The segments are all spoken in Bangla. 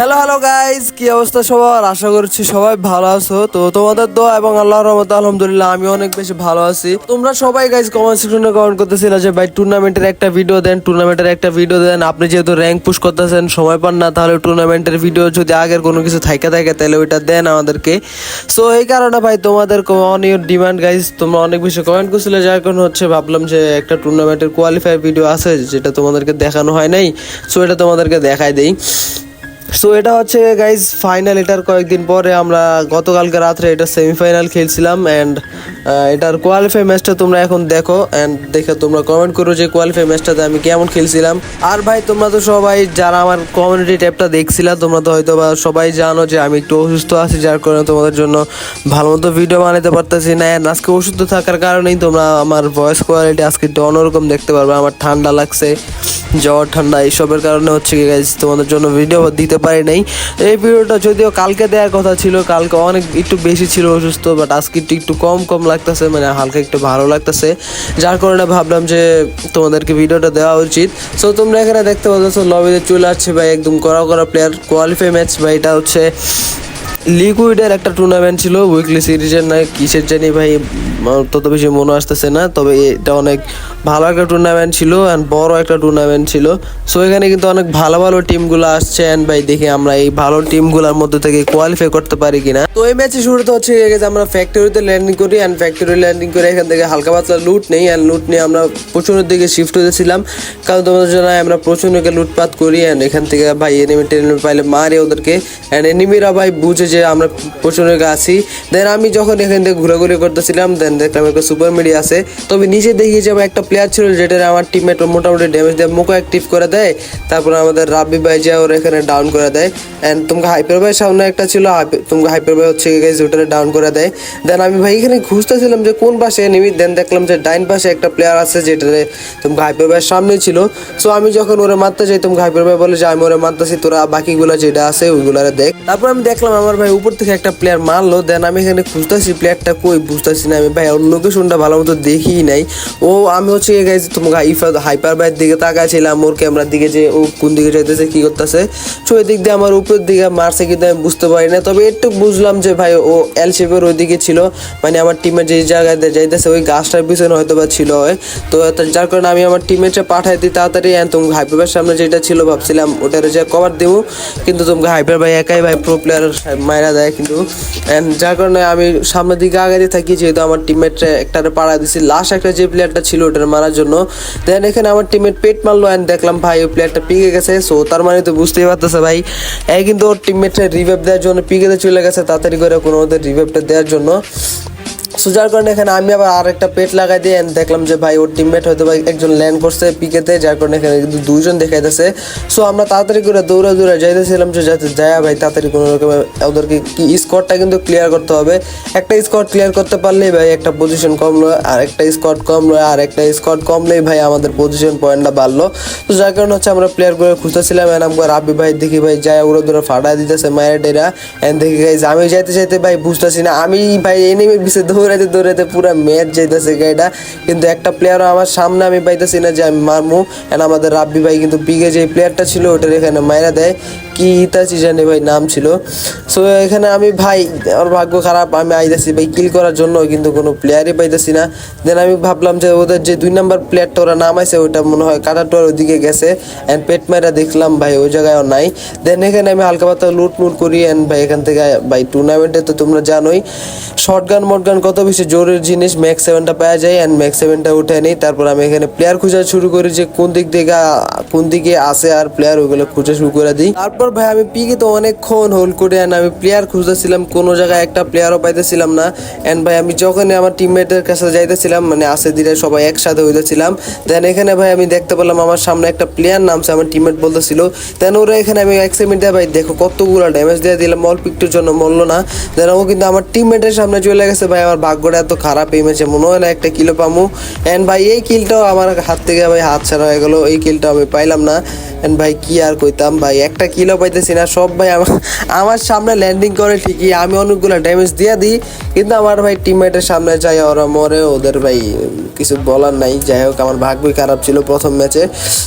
হ্যালো হ্যালো গাইজ কি অবস্থা সবার? আশা করছি সবাই ভালো আছো। তো তোমাদের দোয়া এবং আল্লাহর রহমতে আলহামদুলিল্লাহ আমি অনেক বেশি ভালো আছি। তোমরা সবাই গাইজ কমেন্ট সেকশনে কমেন্ট করতেছিল যে, ভাই টুর্নামেন্টের একটা ভিডিও দেন টুর্নামেন্টের একটা ভিডিও দেন। আপনি যেহেতু র্যাঙ্ক পুশ করতেছেন, সময় পান না, তাহলে টুর্নামেন্টের ভিডিও যদি আগের কোনো কিছু থাকে থাকে, তাহলে ওইটা দেন আমাদেরকে। সো এই কারণে, ভাই, তোমাদের অনেক ডিমান্ড গাইজ তোমরা অনেক বেশি কমেন্ট করছিলে। যার কারণে হচ্ছে ভাবলাম যে, একটা টুর্নামেন্টের কোয়ালিফাই ভিডিও আছে, যেটা তোমাদেরকে দেখানো হয় নাই। সো এটা তোমাদেরকে দেখাই দেই। সো এটা হচ্ছে গাইজ ফাইনাল এটার কয়েকদিন পরে আমরা গতকালকে রাত্রে এটা সেমিফাইনাল খেলছিলাম অ্যান্ড এটার কোয়ালিফাই ম্যাচটা তোমরা এখন দেখো অ্যান্ড দেখে তোমরা কমেন্ট করো যে কোয়ালিফাই ম্যাচটাতে আমি কেমন খেলছিলাম। আর ভাই, তোমরা তো সবাই যারা আমার কমিউনিটি ট্যাপটা দেখছিলা, তোমরা তো হয়তো বা সবাই জানো যে আমি একটু অসুস্থ আছি, যার কারণে তোমাদের জন্য ভালো মতো ভিডিও বানাতে পারতেছি না অ্যান্ড আজকে অসুস্থ থাকার কারণেই তোমরা আমার ভয়েস কোয়ালিটি আজকে একটু অন্যরকম দেখতে পারবে। আমার ঠান্ডা লাগছে, জ্বর, ঠান্ডা, এইসবের কারণে হচ্ছে কি গাইজ তোমাদের জন্য ভিডিও দিতে পারি নাই। এই ভিডিওটা যদিও কালকে দেওয়ার কথা ছিল, কালকে অনেক একটু বেশি ছিল অসুস্থ বাট আজকে একটু একটু কম কম লাগতেছে মানে হালকা একটু ভালো লাগতেছে। যার কারণে ভাবলাম যে তোমাদেরকে ভিডিওটা দেওয়া উচিত। সো তোমরা এখানে দেখতে পাচ্ছ, লবিতে চলে আসছে ভাই, একদম করা করা প্লেয়ার কোয়ালিফাই ম্যাচ ভাই, এটা হচ্ছে লিকুইডের একটা টুর্নামেন্ট ছিল উইকলি সিরিজের না কিসের জানি ভাই তত বেশি মনে আসতেছে না, তবে এটা অনেক ভালো একটা টুর্নামেন্ট ছিল অ্যান্ড বড় একটা টুর্নামেন্ট ছিল। সো এখানে কিন্তু অনেক ভালো ভালো টিমগুলো আসছে অ্যান্ড ভাই, দেখি আমরা এই ভালো টিমগুলোর মধ্যে থেকে কোয়ালিফাই করতে পারি কিনা। তো এই ম্যাচে শুরুতে হচ্ছে গেছে, আমরা ফ্যাক্টরিতে ল্যান্ডিং করি অ্যান্ড ফ্যাক্টরি ল্যান্ডিং করে এখান থেকে হালকা পাতলা লুট নেই অ্যান্ড লুট নিয়ে আমরা প্রচুরের দিকে শিফট হয়েছিলাম। কারণ তোমাদের জন্য আমরা প্রচুরকে লুটপাত করি অ্যান্ড এখান থেকে ভাই এনিমি টেনিমি পাইলে মারি ওদেরকে। অ্যান্ড এনিমিরা ভাই বুঝে যে আমরা প্রচুরকে আছি। দেন আমি যখন এখান থেকে ঘোরাঘুরি করতেছিলাম দেন দেখলাম একটা সুপার মিডি আছে। তবে নিচে দেখি যে আমার একটা প্লেয়ার ছিল যেটা আমার টিমমেট মোটামুটি ড্যামেজ দেয় মুখো অ্যাক্টিভ করে দেয়। তারপর আমাদের রাব্বি ভাই যা ওর এখানে ডাউন করে দেয়। অ্যান্ড তোমাকে হাইপার ভাই সামনে একটা ছিল তোমাকে হাইপার ভাই হচ্ছে গেছে ওটারে ডাউন করে দেয়। দেন আমি ভাই এখানে খুঁজতেছিলাম যে কোন পাশে এনিমি দেন দেখলাম যে ডাইন পাশে একটা প্লেয়ার আছে যেটারে তোমাকে হাইপার ভাইয়ের সামনে ছিল। সো আমি যখন ওরে মারতে যাই, তোমাকে হাইপার ভাই বলে যে, আমি ওরে মারতেছি, তোরা বাকিগুলো যেটা আছে, ওইগুলারে দেখ। তারপর আমি দেখলাম আমার ভাই, উপর থেকে একটা প্লেয়ার মারলো দেন আমি এখানে খুঁজতেছি প্লেয়ারটা কই, বুঝতেছি না আমি। ভাই, ওর লোকেশনটা ভালো মতো দেখি নাই। ও, আমি হচ্ছে গাইছি তোমাকে হাইফার হাইপার ভাইয়ের দিকে তাকাইছিলাম, ওর ক্যামেরার দিকে যে ও কোন দিকে যাইতেছে, কি করতেছে। সো ওই দিক দিয়ে আমার উপরের দিকে মারছে কিন্তু আমি বুঝতে পারি না। তবে একটু বুঝলাম যে ভাই, ও এল শেপের ওই দিকে ছিল। মানে আমার টিমের যে জায়গায় যাইতেছে, ওই গাছটার পিছনে হয়তো বা ছিল হয় তো যার কারণে আমি আমার টিমের টিমেটে পাঠাই দিই, তাড়াতাড়ি and তুমি হাইপার ভাইয়ের সামনে যেটা ছিল, ভাবছিলাম ওটার যে কভার দেবো। কিন্তু তোমাকে হাইপার ভাই একাই ভাই প্রো প্লেয়ার মায়েরা দেয়, কিন্তু যার কারণে আমি সামনের দিকে আগাতে থাকি, যেহেতু আমার টিমমেটে একটা পাড়া দিছি। লাস্ট একটা যে প্লেয়ারটা ছিল, ওটার মারার জন্য। দেন এখানে আমার টিমমেট পেট মারলো অ্যান্ড দেখলাম, ভাই, ওই প্লেয়ারটা পিকে গেছে। সো তার মানে তো বুঝতেই পারতেছে, ভাই, এই কিন্তু ওর টিমমেটে রিভাইভ দেওয়ার জন্য পিকেতে চলে গেছে, তাড়াতাড়ি করে কোনো ওদের রিভাইভটা দেওয়ার জন্য। সো যার কারণে এখানে আমি আবার আর একটা পেট লাগাই দিয়ে দেখলাম যে ভাই ওর টিমমেট হয়তো ভাই একজন ল্যান্ড করছে পিকেতে, যার কারণে এখানে কিন্তু দুইজন দেখাইতেছে। সো আমরা তাড়াতাড়ি করে দৌড়ে দৌড়ে যাইতেছিলাম যে যাতে যায়, ভাই তাড়াতাড়ি কোনো রকমে ওদেরকে কি স্কোরটা কিন্তু ক্লিয়ার করতে হবে। একটা স্কোর ক্লিয়ার করতে পারলেই ভাই একটা পজিশন কমলো আর একটা স্কোর কমলো আর একটা স্কোর কমলেই ভাই আমাদের পজিশন পয়েন্টটা বাড়লো। তো যার কারণে হচ্ছে আমরা প্লেয়ার করে খুঁজতেছিলাম এন্ড আমরা রাব্বি ভাই, দেখি ভাই, যায় ওরা দূরে ফাটা দিতেছে মায়ের ডেরা এন্ড দেখি গাইজ আমি যাইতে যাইতে ভাই বুঝতেছি না, আমি ভাই এনিমির পিছিয়ে দৌড়াতে দৌড়াতে পুরো ম্যাচ যাইতেছে গাইটা কিন্তু একটা প্লেয়ারও আমার সামনে আমি পাইতেছি না যে আমি মারমু। এন্ড আমাদের রাব্বি ভাই কিন্তু বিগে যে প্লেয়ারটা ছিল, ওটার এখানে মাইরা দেয়। কি ইতাচি জানি ভাই নাম ছিল। সো এখানে আমি ভাই আমার ভাগ্য খারাপ, আমি আইতেছি ভাই কিল করার জন্য, কিন্তু কোনো প্লেয়ারই পাইতেছি না। দেন আমি ভাবলাম যে ওদের যে দুই নাম্বার প্লেয়ারটা ওরা নাম নামাইছে ওইটা মনে হয় কাটাটোয়ার ওদিকে গেছে। অ্যান্ড পেট মারা দেখলাম ভাই, ওই জায়গায়ও নাই। দেন এখানে আমি হালকা পাতলা লুট মুট করি অ্যান্ড ভাই এখান থেকে ভাই টুর্নামেন্টে তো তোমরা জানোই। শর্ট গান মট গান কত বেশি জোরের জিনিস ম্যাক্স সেভেনটা পাওয়া যায় অ্যান্ড ম্যাক্স সেভেনটা উঠে নিই। তারপর আমি এখানে প্লেয়ার খোঁজা শুরু করি যে কোন দিক থেকে, কোন দিকে আসে আর প্লেয়ার ওইগুলো খুঁজে শুরু করে দিই। তারপর ভাই আমি পিকে তো অনেকক্ষণ হোল্ড করে অ্যান্ড আমি প্লেয়ার খুঁজতেছিলাম, কোনো জায়গায় একটা প্লেয়ারও পাইতেছিলাম না। অ্যান্ড ভাই আমি যখনই আমার টিমমেটের কাছে যাইতেছিলাম মানে আসে দিলে সবাই একসাথে হইতেছিলাম। দেন এখানে ভাই আমি দেখতে পেলাম আমার সামনে একটা প্লেয়ার নামছে, আমার টিমমেট বলতেছিল। দেন ওরা এখানে আমি এক সেকেন্ড ভাই দেখো কতগুলো ড্যামেজ দিয়ে দিলাম, অল্প একটুর জন্য মরলো না। দেন ও কিন্তু আমার টিমমেটের সামনে চলে গেছে, ভাই আমার ভাগ্যটা এত খারাপ, এই ম্যাচে মনে হয় না একটা কিলো পামু। অ্যান্ড ভাই, এই কিলটাও আমার হাত থেকে ভাই হাত ছাড়া হয়ে গেলো, এই কিলটা আমি পাইলাম না। এন্ড ভাই, কি আর কইতাম ভাই? একটা কিলো পাইতেছি না। সব ভাই আমার সামনে ল্যান্ডিং করে ঠিকই। আমি অনেকগুলো ড্যামেজ দিয়ে দিই, কিন্তু আমার ভাই টিমমেটের সামনে যাই, ওরা মরে, ওদের ভাই কিছু বলার নাই। যাই হোক, আমার ভাগ্যই খারাপ ছিল প্রথম ম্যাচে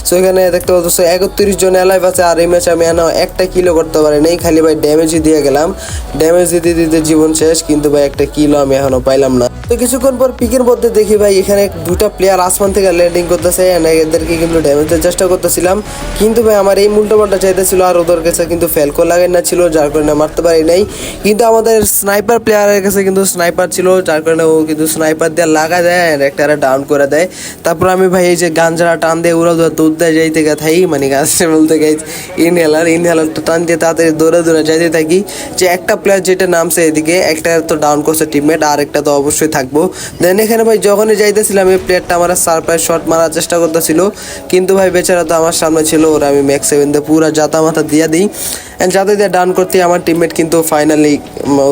সো এখানে দেখতে পাচ্ছ, একত্রিশ জন অ্যালাইভ আছে, আর এই ম্যাচে আমি এখনও একটা কিলো করতে পারি নাই খালি ভাই ড্যামেজই দিয়ে গেলাম। ড্যামেজ দিতে দিতে জীবন শেষ, কিন্তু ভাই একটা কিলো আমি এখনও পাইলাম না। তো কিছুক্ষণ পর পিকের মধ্যে দেখি ভাই, এখানে দুটা প্লেয়ার আসমান থেকে ল্যান্ডিং করতেছে এদেরকে কিন্তু ড্যামেজ দেওয়ার চেষ্টা করতেছিলাম। কিন্তু ভাই, আমার এই মুল্টোপাল্টা চাইতেছিল আর ওদের কাছে কিন্তু ফেলকো লাগাই না ছিল, যার কারণে মারতে পারি নাই। কিন্তু আমাদের স্নাইপার প্লেয়ারের কাছে কিন্তু স্নাইপার ছিল, যার কারণে ও কিন্তু স্নাইপার দিয়ে লাগা দেয় আর একটা আর ডাউন করে দেয়। তারপর আমি ভাই, এই যে গাঞ্জারা টান দিয়ে উড়া দুধ দেয়, যাইতে গা থাই মানে গাছটা বলতে গাই ইনহেলার ইনহেলারটা টান দিয়ে তাড়াতাড়ি দৌড়ে দৌড়ে যাইতে থাকি। যে একটা প্লেয়ার যেটা নামছে এদিকে, একটা তো ডাউন করছে টিমমেট আর একটা তো অবশ্যই থাকব। দেন এখানে ভাই, যখনই যাইতেছিলাম, এই প্লেয়ারটা আমার সারপ্রাইজ শট মারার চেষ্টা করতেছিল। কিন্তু ভাই, বেচারা তো আমার সামনে ছিল ওরা আমি ম্যাক্স সেভেন দিয়ে পুরো জাতা মাথা দিয়ে দিই। অ্যান্ড যাতে দিয়ে ডাউন করতে আমার টিমমেট কিন্তু ফাইনালি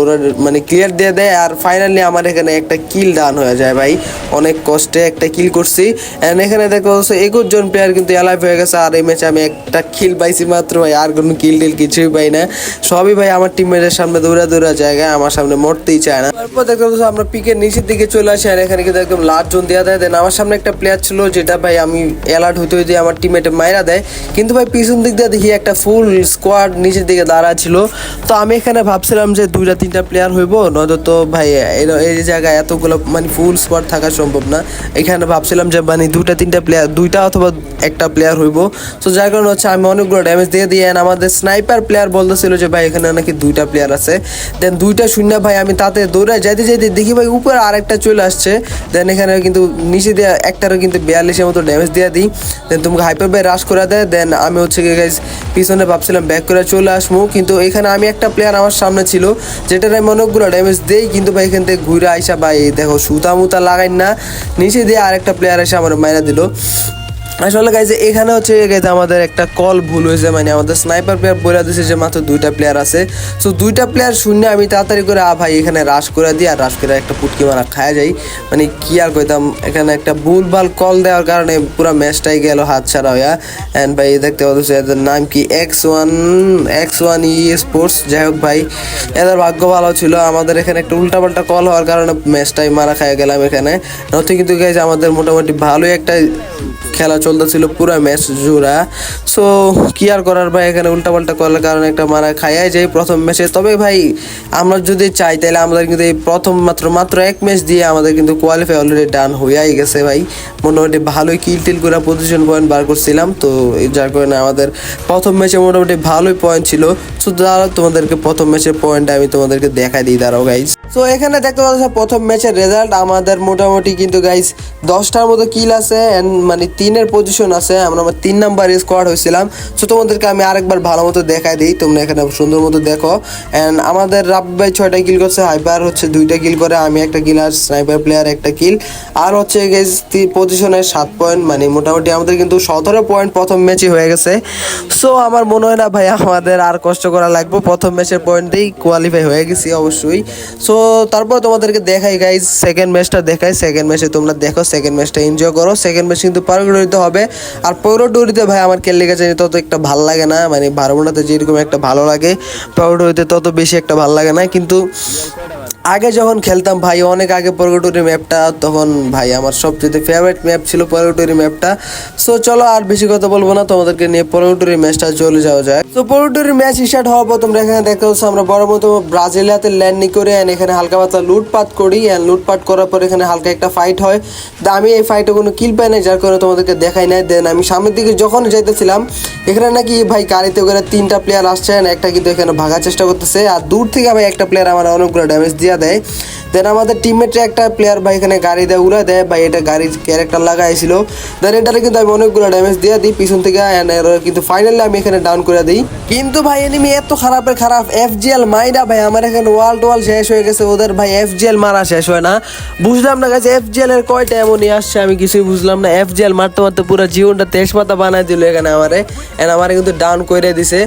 ওরা মানে ক্লিয়ার দিয়ে দেয় আর ফাইনালি আমার এখানে একটা কিল ডান হয়ে যায় ভাই। অনেক কষ্টে একটা কিল করছি। অ্যান্ড এখানে দেখো একুশ জন প্লেয়ার কিন্তু অ্যালাইভ হয়ে গেছে আর এই ম্যাচে আমি একটা কিল পাইছি মাত্র ভাই, আর কোনো কিল টিল কিছুই পাই না। সবই ভাই আমার টিমমেটের সামনে দৌড়া দৌড়া জায়গায়, আমার সামনে মরতেই চায় না। তারপর দেখতে আমরা পিকের নিচের দিকে চলে আসি আর এখানে কিন্তু একদম লাস্ট জোন দেওয়া দেয়। দেন আমার সামনে একটা প্লেয়ার ছিল যেটা ভাই আমি অ্যালার্ট হইতে হইতে আমার টিমমেটে মাইরা দেয়। কিন্তু ভাই, পিছন দিক দিয়ে দেখি একটা ফুল স্কোয়াড নিচের দিকে দাঁড়া ছিল। তো আমি এখানে ভাবছিলাম যে দুইটা, তিনটা প্লেয়ার হইব, নয়তো তো ভাই, এই- জায়গায় এতগুলো মানে ফুল স্কোয়াড থাকা সম্ভব না। এখানে ভাবছিলাম যে মানে দুইটা, তিনটা প্লেয়ার দুইটা অথবা একটা প্লেয়ার হইব। তো যার কারণে হচ্ছে আমি অনেকগুলো ড্যামেজ দিয়ে দিয়ে আমাদের স্নাইপার প্লেয়ার বলতেছিল যে ভাই, এখানে নাকি দুইটা প্লেয়ার আছে। দেন দুইটা শূন্য, ভাই, আমি তাতে দৌড়ে যাইতে যাইতে দেখি ভাই, উপরে আরেকটা চলে আসছে। দেন এখানে কিন্তু নিচে দিয়ে, একটারও কিন্তু বিয়াল্লিশের মতো ড্যামেজ দিয়ে দিই। দেন তোমাকে হাইপার বাই রাশ করে দেয় দেন আমি হচ্ছে গিয়ে গাইজ পিছনে ভাবছিলাম ব্যাক করে চলে আসব, কিন্তু এখানে আমি একটা প্লেয়ার আমার সামনে ছিল, যেটার আমি অনেকগুলো ড্যামেজ দেই, কিন্তু ভাই এখান থেকে ঘুরে আইসা ভাই, দেখো সুতা মুতা লাগাই না, নিচে দিয়ে আরেকটা প্লেয়ার এসে আমার মাইনা দিল। আসলে গাইজ এখানে হচ্ছে গাইজ আমাদের একটা কল ভুল হয়েছে মানে আমাদের স্নাইপার প্লেয়ার বলে দিয়েছে যে মাত্র দুইটা প্লেয়ার আছে। সো দুইটা প্লেয়ার শূন্য আমি তাড়াতাড়ি করে, আ ভাই, এখানে রাশ করে দিই আর রাশ করে একটা পুটকি মারা খায়া যাই। মানে কি আর কইতাম, এখানে একটা ভুলভাল কল দেওয়ার কারণে পুরো ম্যাচটাই গেল হাত ছাড়া হইয়া অ্যান্ড ভাই, দেখতে পাচ্ছি, এদের নাম কি? X one X one e sports যাই হোক ভাই, এদের ভাগ্য ভালো ছিল। আমাদের এখানে একটা উল্টাপাল্টা কল হওয়ার কারণে ম্যাচটাই মারা খাইয়া গেলাম এখানে। নতুন কিন্তু গাইজ আমাদের মোটামুটি ভালোই একটা খেলা চলতেছিল পুরো ম্যাচ জোড়া। সো কি আর করার ভাই, এখানে উল্টাপাল্টা করার কারণে একটা মারা খাইয়াই যাই প্রথম ম্যাচে। তবে ভাই, আমরা যদি চাই, তাহলে আমাদের কিন্তু এই প্রথম মাত্র মাত্র এক ম্যাচ দিয়ে আমাদের কিন্তু কোয়ালিফাই অলরেডি ডান হইয়াই গেছে ভাই। মোটামুটি ভালোই কিল টিল করে পজিশন পয়েন্ট বার করছিলাম। তো যার কারণে আমাদের প্রথম ম্যাচে মোটামুটি ভালোই পয়েন্ট ছিল। দাঁড়াও, তোমাদেরকে প্রথম ম্যাচের পয়েন্ট আমি তোমাদেরকে দেখাই দিই, দাঁড়াও গাইজ সো এখানে দেখতে পাচ্ছ প্রথম ম্যাচের রেজাল্ট আমাদের মোটামুটি কিন্তু গাইজ দশটার মতো কিল আছে অ্যান্ড মানে তিনের পজিশন আছে। আমরা আমার তিন নাম্বার স্কোয়াড হয়েছিলাম। সো তোমাদেরকে আমি আরেকবার ভালো মতো দেখাই দিই। তোমরা এখানে সুন্দর মতো দেখো। অ্যান্ড আমাদের রাব্বি ভাই ছয়টা কিল করছে, হাইপার হচ্ছে দুইটা কিল করে, আমি একটা কিল আর স্নাইপার প্লেয়ার একটা কিল আর হচ্ছে গেজ পজিশনে সাত পয়েন্ট মানে মোটামুটি আমাদের কিন্তু সতেরো পয়েন্ট প্রথম ম্যাচই হয়ে গেছে। সো আমার মনে হয় না ভাই, আমাদের আর কষ্ট করা লাগবে। প্রথম ম্যাচের পয়েন্টেই কোয়ালিফাই হয়ে গেছি অবশ্যই। সো তারপর তোমাদেরকে দেখাই গাইজ সেকেন্ড ম্যাচটা দেখাই। সেকেন্ড ম্যাচে তোমরা দেখো সেকেন্ড ম্যাচটা এনজয় করো। সেকেন্ড ম্যাচ কিন্তু পারগড়িতে হবে। আর পৌরডুরিতে ভাই, আমার খেললে গেছে তত একটা ভালো লাগে না। মানে বারমুনাতে যেরকম একটা ভালো লাগে পৌরডুরিতে তত বেশি একটা ভালো লাগে না। কিন্তু আগে যখন খেলতাম ভাই, অনেক আগে পরগটুরি ম্যাপটা তখন ভাই আমার সবচেয়ে ফেভারিট ম্যাপ ছিল পরগটুরি ম্যাপটা সো চলো আর বেশি কথা বলব না, তোমাদেরকে নিয়ে পরগটুরি ম্যাচটা চলে যাওয়া যায় তো পরগটুরি ম্যাচ স্টার্ট হওয়ার পর তোমরা এখানে দেখতে পাচ্ছ, আমরা বড় মতো ব্রাজিলিয়াতে ল্যান্ডিং করে and এখানে হালকা পাতলা লুটপাট করি। অ্যান্ড লুটপাট করার পর এখানে হালকা একটা ফাইট হয়। তো আমি এই ফাইটে কোনো কিল পাই নাই, যার কারণে তোমাদেরকে দেখাই নাই। দেন আমি সামনের দিকে যখন যাইতেছিলাম, এখানে নাকি ভাই গাড়িতে করে তিনটা প্লেয়ার আসছে একটা কিন্তু এখানে ভাগার চেষ্টা করতেছে। আর দূর থেকে ভাই একটা প্লেয়ার আমার অনেকগুলো ড্যামেজ দিয়ে দেয় দেন আমাদের টিমমেটে একটা প্লেয়ার ভাই এখানে গাড়ি দিয়ে উড়ে দেয়, ভাই এটা গাড়ির ক্যারেক্টার লাগাইছিল। দেন এটারে কিন্তু আমি অনেকগুলো ড্যামেজ দিয়ে দিই, পিছন থেকে এর কিন্তু ফাইনালি আমি এখানে ডাউন করে দিই। কিন্তু ভাই এনিমি এত খারাপের, খারাপ এফ জিএল মাইরা ভাই, আমার এখানে ওয়াল টোয়াল শেষ হয়ে গেছে, ওদের ভাই এফ জিএল মারা শেষ হয় না। বুঝলাম না গাছ এফ জিএল এর কয়টা এমনই আসছে, আমি কিছুই বুঝলাম না। এফ জিএল মারতে মারতে পুরো জীবনটা তেজপাতা বানাই দিল এখানে আমারে এন্ড আমারে কিন্তু ডাউন করে দিছে।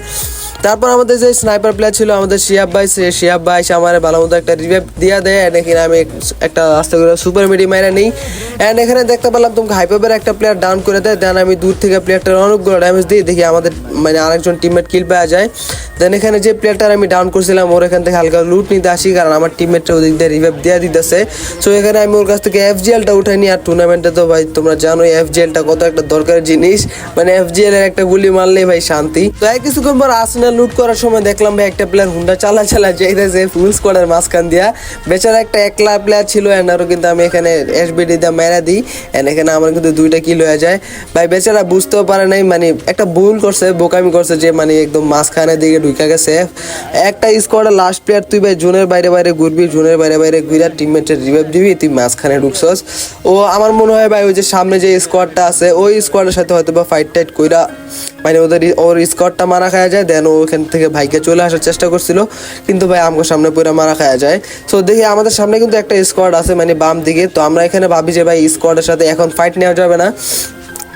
তারপর আমাদের যে স্নাইপার প্লেয়ার ছিল, আমাদের শিয়াব ভাই, সে শিয়াব ভাই এসে আমার ভালো মতো একটা রিভাইভ দিয়া দেয় এন্ড এখানে আমি একটা আস্তে করে সুপার মিডি এন্ড এখানে দেখতে পেলাম তোমাকে হাইপাবের একটা প্লেয়ার ডাউন করে দেয় দেন আমি দূর থেকে প্লেয়ারটার অনেকগুলো ড্যামেজ দিই, দেখি আমাদের মানে আরেকজন টিমমেট কিল পাওয়া যায়। দেন এখানে যে প্লেয়ারটার আমি ডাউন করছিলাম, ওর এখান থেকে হালকা লুট নিতে আসি, কারণ আমার টিমমেটটা ওদিক দিয়ে রিভাইভ দেওয়া দিতেছে। সো এখানে আমি ওর কাছ থেকে এফজিএলটা উঠাই নিই, আর টুর্নামেন্টে তো ভাই তোমরা জানো এফজিএলটা কত একটা দরকারি জিনিস। মানে এফজিএল এর একটা গুলি মারলেই ভাই শান্তি। তো কিছুক্ষণ পর আসলে লুট করার সময় দেখলাম ভাই একটা প্লেয়ার হুন্ডা চালা চালা যাইতেছে ফুল স্কোয়াডের মাঝখান দিয়া। বেচারা একটা একলা প্লেয়ার ছিল এন্ড আরও কিন্তু আমি এখানে এসবিডি দিয়ে মেরা দিই। এন্ড এখানে আমার কিন্তু দুইটা কিল হয়ে যায়। ভাই, বেচারা বুঝতেও পারে নাই মানে একটা ভুল করছে, বোকামি করছে যে মানে একদম মাঝখানের দিকে ঢুকে গেছে। একটা স্কোয়াডের লাস্ট প্লেয়ার তুই ভাই, জোনের বাইরে বাইরে ঘুরবি, জোনের বাইরে বাইরে ঘুরে টিমমেটের রিভাইভ দিবি, তুই মাঝখানে ঢুকছস। ও, আমার মনে হয় ভাই, ওই যে সামনে যে স্কোয়াডটা আছে, ওই স্কোয়াডের সাথে হয়তো বা ফাইট টাইট কইরা মানে ওদের ওর স্কোয়াডটা মারা খাওয়া যায় দেন ওখান থেকে ভাইকে চলে আসার চেষ্টা করছিল। কিন্তু ভাই আমাকে সামনে পুরো মারা খাওয়া যায়। তো দেখি আমাদের সামনে কিন্তু একটা স্কোয়াড আছে মানে বাম দিকে তো আমরা এখানে ভাবি যে ভাই স্কোয়াডের সাথে এখন ফাইট নেওয়া যাবে না।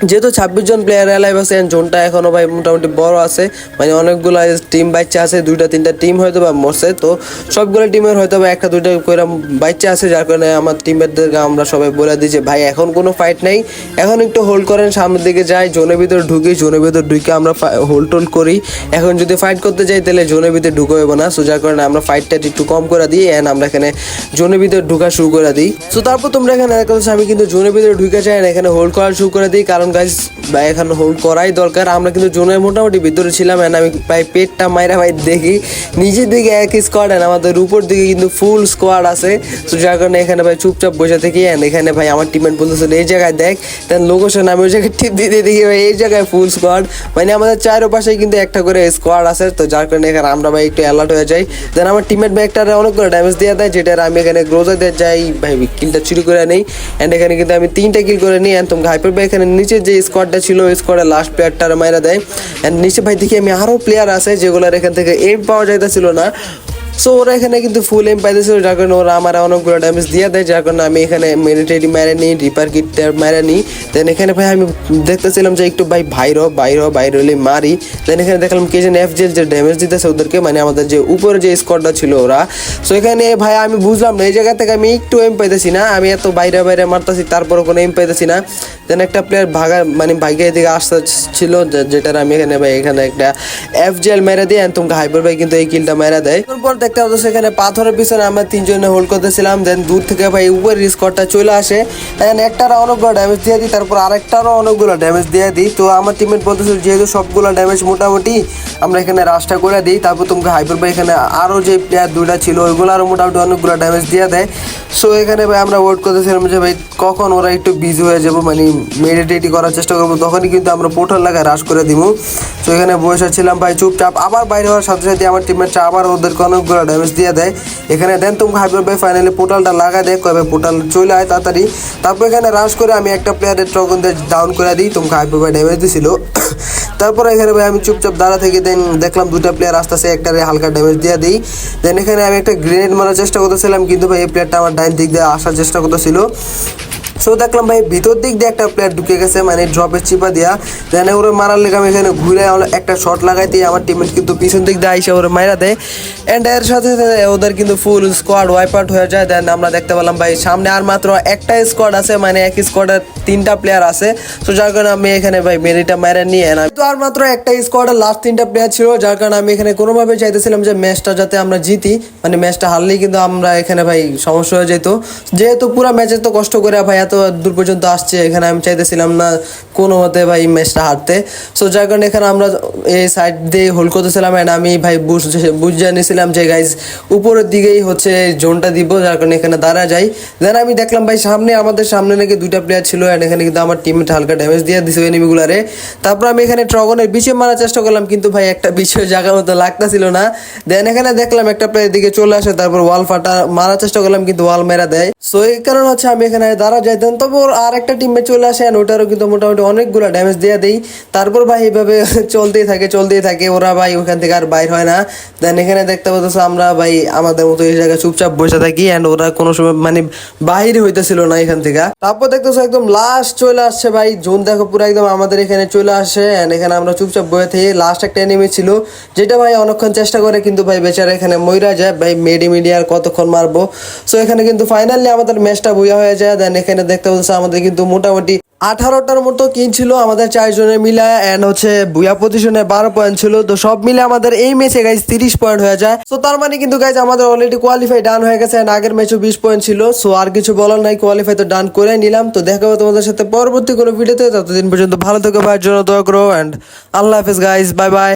যেহেতু ছাব্বিশ জন প্লেয়ার অ্যালাইভ আছে জোনটা এখনও ভাই মোটামুটি বড় আছে মানে অনেকগুলো টিম বাচ্চা আছে, দুইটা, তিনটা টিম হয়তো বা মরছে, তো সবগুলো টিমের হয়তো বা একটা, দুইটা করে বাচ্চা আছে, যার কারণে আমার টিমমেটদেরকে আমরা সবাই বলে দিই যে, ভাই, এখন কোনো ফাইট নেই, এখন একটু হোল্ড করেন, সামনের দিকে যাই, জোনের ভিতরে ঢুকি, জোনের ভিতরে ঢুকে আমরা হোল্ড টোল্ড করি, এখন যদি ফাইট করতে যাই, তাহলে জোনের ভিতরে ঢুকে হইব না সো যার কারণে আমরা ফাইটটা একটু কম করে দিই অ্যান্ড আমরা এখানে জোনের ভিতরে ঢুকা শুরু করে দিই। সো তারপর তোমরা এখানে আমি কিন্তু জোনের ভিতরে ঢুকে যাই এখানে হোল্ড করা শুরু করে দিই, কারণ গাইজ ভাই, এখন হোল্ড করাই দরকার। আমরা কিন্তু জোনের মোটামুটি ভিতরে ছিলাম, and আমি ভাই পেটটা মাইরা ভাই দেখি। নিচের দিকে এক স্কোয়াড and আমাদের উপর দিকে কিন্তু ফুল স্কোয়াড আছে। তো যার কারণে এখানে ভাই চুপচাপ বসে থাকি, and এখানে ভাই আমার টিমমেট বলতেছিল এই জায়গায় দেখ। দেন লোকেশন আমি ওই জায়গায় টিপ দিতে দেখি, ভাই, এই জায়গায় ফুল স্কোয়াড মানে আমাদের চারোপাশেই কিন্তু একটা করে স্কোয়াড আছে। তো যার কারণে এখানে আমরা ভাই একটু অ্যালার্ট হয়ে যাই। দেন আমার টিমমেট ভাই একটা অনেকগুলো ড্যামেজ দিয়ে দেয়, যেটার আমি এখানে গ্রোজার দিয়ে যাই। ভাই কিলটা চুরি করে নেই। অ্যান্ড এখানে কিন্তু আমি তিনটা কিল করে নিই অ্যান্ড হাইপার ভাই এখানে নিচে যে স্কোয়াডটা ছিল, ওই স্কোয়াডের লাস্ট প্লেয়ারটা মাইরা দেয়। অ্যান্ড নিচে ভাই দেখি আমি আরও প্লেয়ার আছে যেগুলোর এখান থেকে এম পাওয়া যাইতেছিল না। সো ওরা এখানে কিন্তু ফুল এম পাইতেছিল যার কারণে ওরা আমার অনেকগুলো ড্যামেজ দিয়ে দেয়, যার কারণে আমি এখানে মেডিটেরি মেরে নিই রিপার কিট মেরে নিই। দেন এখানে ভাই আমি দেখতেছিলাম যে একটু ভাই বাইরো বাইরো বাইরে হলে মারি। দেন এখানে দেখলাম কে যেন এফ জেল যে ড্যামেজ দিতেছে ওদেরকে মানে আমাদের যে উপরে যে স্কোয়াডটা ছিল ওরা। সো এখানে ভাই আমি বুঝলাম না, এই জায়গা থেকে আমি একটু এম পাইতেছি না, আমি এত বাইরে বাইরে মারতেছি তারপরে কোনো এম পাইতেছি না। দেন একটা প্লেয়ার ভাগা মানে ভাগ্যে এদিকে আসতে ছিল যেটার আমি এখানে ভাই, এখানে একটা এফ জেল মেরে দিই তোমাকে হাইপার ভাই কিন্তু এই কিলটা মেরে দেয়। তারপর দেখতে হতো সেখানে পাথরের পিছনে আমরা তিনজনে হোল্ড করতেছিলাম দেন দূর থেকে ভাই উপরের স্কোয়াডটা চলে আসে। দেন একটার অনেকগুলো ড্যামেজ দিয়ে দিই, তারপর আরেকটারও অনেকগুলো ড্যামেজ দিয়ে দিই। তো আমার টিমমেট বলতেছিল, যেহেতু সবগুলো ড্যামেজ মোটামুটি আমরা এখানে রাশটা করে দিই, তারপর তোমাকে হাইপার ভাই এখানে আরও যে প্লেয়ার দুইটা ছিল, ওইগুলো আরও মোটামুটি অনেকগুলো ড্যামেজ দিয়ে দেয়। সো এখানে ভাই আমরা ওয়েট করতেছিলাম যে ভাই, কখন ওরা একটু বিজি হয়ে যাব মানে মেডিটেটি করার চেষ্টা করব, তখনই কিন্তু আমরা পোর্টাল লাগায় রাশ করে দিব। তো এখানে বসে ছিলাম ভাই, চুপচাপ। আবার বাইরে হওয়ার সাথে সাথে আমার টিমমেটটা আবার ওদেরকে অনেকগুলো ড্যামেজ দিয়ে দেয়। এখানে দেন তুমি হাইপার ভাই ফাইনালি পোর্টালটা লাগা দেয় কবে পোর্টাল চলে আয় তাড়াতাড়ি। তারপর এখানে রাশ করে আমি একটা প্লেয়ারের ট্রগন দিয়ে ডাউন করে দিই তোমাকে হাইপার ভাই ড্যামেজ দিছিল। তারপর এখানে ভাই আমি চুপচাপ দাঁড়া থেকে দেন, দেখলাম দুটা প্লেয়ার আস্তে আস্তে একটারে হালকা ড্যামেজ দিয়ে দিই। দেন এখানে আমি একটা গ্রেনেড মারার চেষ্টা করতেছিলাম, কিন্তু ভাই এই প্লেয়ারটা আমার ডাইন দিক দিয়ে আসার চেষ্টা করতেছিল। সো দেখলাম ভাই, ভিতর দিক দিয়ে একটা প্লেয়ার ঢুকে গেছে মানে ড্রপের চিপা দিয়া। দেন ওরা মারার লেগে আমি এখানে ঘুরে একটা শট লাগাই দিয়ে আমার টিমের কিন্তু পিছন দিক দিয়ে আইসা ওরা মাইরা দেয়। অ্যান্ড এর সাথে সাথে ওদের কিন্তু ফুল স্কোয়াড ওয়াইপ আউট হয়ে যায়। দেন আমরা দেখতে পেলাম ভাই, সামনে আর মাত্র একটা স্কোয়াড আছে মানে এক স্কোয়াডের তিনটা প্লেয়ার আছে। তো যার কারণে আমি এখানে ভাই, মেরিটা মারা নিয়ে তো আর মাত্র একটা স্কোয়াডের লাস্ট তিনটা প্লেয়ার ছিল, যার কারণে আমি এখানে কোনোভাবে চাইতেছিলাম যে ম্যাচটা যাতে আমরা জিতি মানে ম্যাচটা হারলেই কিন্তু আমরা এখানে ভাই সমস্যা হয়ে যেত। যেহেতু পুরো ম্যাচে তো কষ্ট করে ভাই এত দূর পর্যন্ত আসছে, এখানে আমি চাইতেছিলাম না কোনো মতে ভাই ম্যাচটা হারতে। সো যার কারণে এখানে আমরা এই সাইড দিয়ে হোল্ড করতেছিলাম অ্যান্ড আমি ভাই বুঝে নিয়েছিলাম যে গাইজ উপরের দিকেই হচ্ছে জোনটা দিব, যার কারণে এখানে দাঁড়া যাই দেন আমি দেখলাম ভাই সামনে, আমাদের সামনে নাকি দুইটা প্লেয়ার ছিল অ্যান্ড এখানে কিন্তু আমার টিমমেট হালকা ড্যামেজ দিয়ে দিছে এনিমিগুলারে তারপর আমি এখানে ট্রগনের বিছে মারার চেষ্টা করলাম, কিন্তু ভাই একটা বিছে জায়গার মতো লাগতেছিল না। দেন এখানে দেখলাম একটা প্লেয়ার দিকে চলে আসে, তারপর ওয়াল ফাটা মারার চেষ্টা করলাম, কিন্তু ওয়াল মেরা দেয়। সো এই কারণে হচ্ছে আমি এখানে দাঁড়া যাই তবে ওর আর একটা টিমে চলে আসে and ওটারও কিন্তু মোটামুটি অনেকগুলো ড্যামেজ দিয়ে দেই। তারপর ভাই এইভাবে চলতেই থাকে চলতেই থাকে। ওরা ভাই ওখান থেকে আর বাইর হয় না। দেন এখানে দেখতে পাচ্ছ আমরা ভাই আমাদের মতো এই জায়গায় চুপচাপ বসে থাকি এন্ড ওরা কোনো সময় মানে বাহিরে হইতেছিল না এখান থেকে। তারপর দেখতেছো একদম লাস্ট চলে আসছে ভাই। জোন দেখো পুরো একদম আমাদের এখানে চলে আসে এন্ড এখানে আমরা চুপচাপ বসে থেকে। লাস্ট একটা এনিমি ছিল, যেটা ভাই অনেকক্ষণ চেষ্টা করে কিন্তু ভাই বেচারা এখানে মইরা যায়। ভাই মেডি মিডিয়ার কতক্ষণ মারবো। সো এখানে কিন্তু ফাইনালি আমাদের ম্যাচটা বুয়া হয়ে যায়। দেন এখানে দেখতে পাচ্ছি আমাদের কিন্তু মোটামুটি আঠারোটার মতো কিন ছিল আমাদের চারজনের মিলে এন্ড হচ্ছে বুয়া পজিশনে বারো পয়েন্ট ছিল। তো সব মিলে আমাদের এই ম্যাচে গাইজ তিরিশ পয়েন্ট হয়ে যায়। তো তার মানে কিন্তু গাইজ আমাদের অলরেডি কোয়ালিফাই ডান হয়ে গেছে, and আগের ম্যাচও বিশ পয়েন্ট ছিল। সো আর কিছু বলার নাই কোয়ালিফাই তো ডান করে নিলাম। তো দেখা হবে তোমাদের সাথে পরবর্তী কোনো ভিডিওতে ততদিন পর্যন্ত ভালো থেকো ভাইয়ের জন্য দোয়া করো অ্যান্ড আল্লাহ হাফিজ গাইজ বাই বাই